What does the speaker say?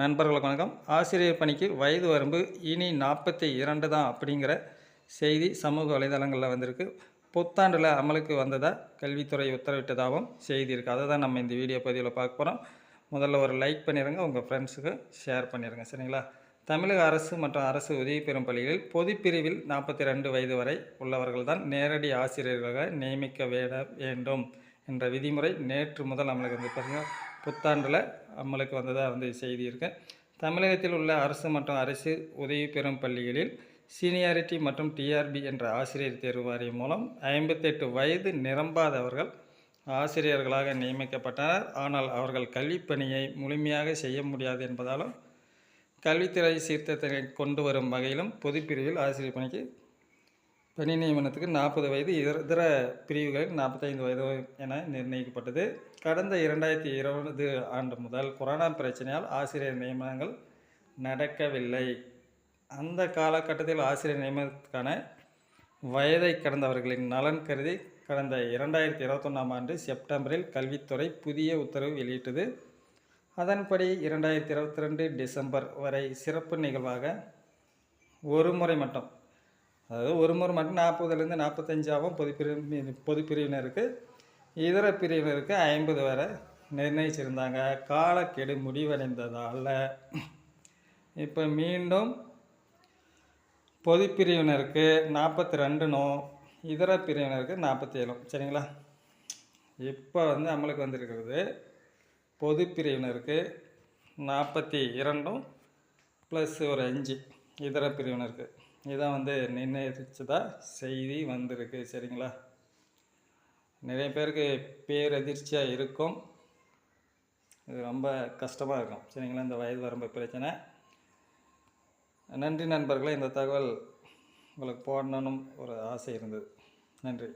நண்பர்களுக்கு வணக்கம். ஆசிரியர் பணிக்கு வயது வரம்பு இனி நாற்பத்தி இரண்டு தான் அப்படிங்கிற செய்தி சமூக வலைதளங்களில் வந்திருக்கு. புத்தாண்டில் அமலுக்கு வந்ததாக கல்வித்துறை உத்தரவிட்டதாகவும் செய்தி இருக்குது அதை தான் நம்ம இந்த வீடியோ பதிவில் பார்க்க போகிறோம் முதல்ல ஒரு லைக் பண்ணிடுங்க உங்கள் ஃப்ரெண்ட்ஸுக்கு ஷேர் பண்ணிடுங்க சரிங்களா? தமிழக அரசு மற்றும் அரசு உதவி பெறும் பள்ளிகளில் பொதுப்பிரிவில் நாற்பத்தி ரெண்டு வயது வரை உள்ளவர்கள் தான் நேரடி ஆசிரியர்களாக நியமிக்க வேட வேண்டும் என்ற விதிமுறை நேற்று முதல் அமலுக்கு வந்து பாருங்கள் புத்தாண்டில் அம்மலுக்கு வந்ததாக வந்து செய்தி இருக்கு. தமிழகத்தில் உள்ள அரசு மற்றும் அரசு உதவி பெறும் பள்ளிகளில் சீனியாரிட்டி மற்றும் டிஆர்பி என்ற ஆசிரியர் தேர்வு வாரியம் மூலம் ஐம்பத்தெட்டு வயது நிரம்பாதவர்கள் ஆசிரியர்களாக நியமிக்கப்பட்டனர். ஆனால் அவர்கள் கல்விப்பணியை முழுமையாக செய்ய முடியாது என்பதாலும் கல்வித்துறை சீர்திருத்தத்தை கொண்டு வரும் வகையிலும் பொதுப்பிரிவில் ஆசிரியர் பணிக்கு பணி நியமனத்துக்கு நாற்பது வயது இதர இதர பிரிவுகளில் நாற்பத்தைந்து வயது என நிர்ணயிக்கப்பட்டது. கடந்த இரண்டாயிரத்தி இருபது ஆண்டு முதல் கொரோனா பிரச்சனையால் ஆசிரியர் நியமனங்கள் நடக்கவில்லை. அந்த காலகட்டத்தில் ஆசிரியர் நியமனத்துக்கான வயதை கடந்தவர்களின் நலன் கருதி கடந்த இரண்டாயிரத்தி இருபத்தொன்னாம் ஆண்டு செப்டம்பரில் கல்வித்துறை புதிய உத்தரவு வெளியிட்டது. அதன்படி இரண்டாயிரத்தி இருபத்தி ரெண்டு டிசம்பர் வரை சிறப்பு நிகழ்வாக ஒரு முறை மட்டும் அதாவது ஒரு முறை மட்டும் நாற்பதுலேருந்து நாற்பத்தஞ்சாவும் பொதுப்பிரிவு பொதுப்பிரிவினருக்கு இதர பிரிவினருக்கு ஐம்பது வரை நிர்ணயிச்சிருந்தாங்க. காலக்கெடு முடிவடைந்ததால் இப்போ மீண்டும் பொதுப்பிரிவினருக்கு நாற்பத்தி ரெண்டுனும் இதர பிரிவினருக்கு நாற்பத்தி ஏழும் சரிங்களா? இப்போ வந்து அமலுக்கு வந்திருக்கிறது பொது பிரிவினருக்கு நாற்பத்தி இரண்டும் ப்ளஸ் ஒரு அஞ்சு இதர பிரிவினருக்கு. இதான் வந்து நிர்ணயிச்சதாக செய்தி வந்திருக்கு. சரிங்களா? நிறைய பேருக்கு பேரதிர்ச்சியாக இருக்கும். இது ரொம்ப கஷ்டமாக இருக்கும். சரிங்களா? இந்த வயது வரம்பு பிரச்சனை. நன்றி நண்பர்களே இந்த தகவல் உங்களுக்கு போடணும்னு ஒரு ஆசை இருந்தது. நன்றி.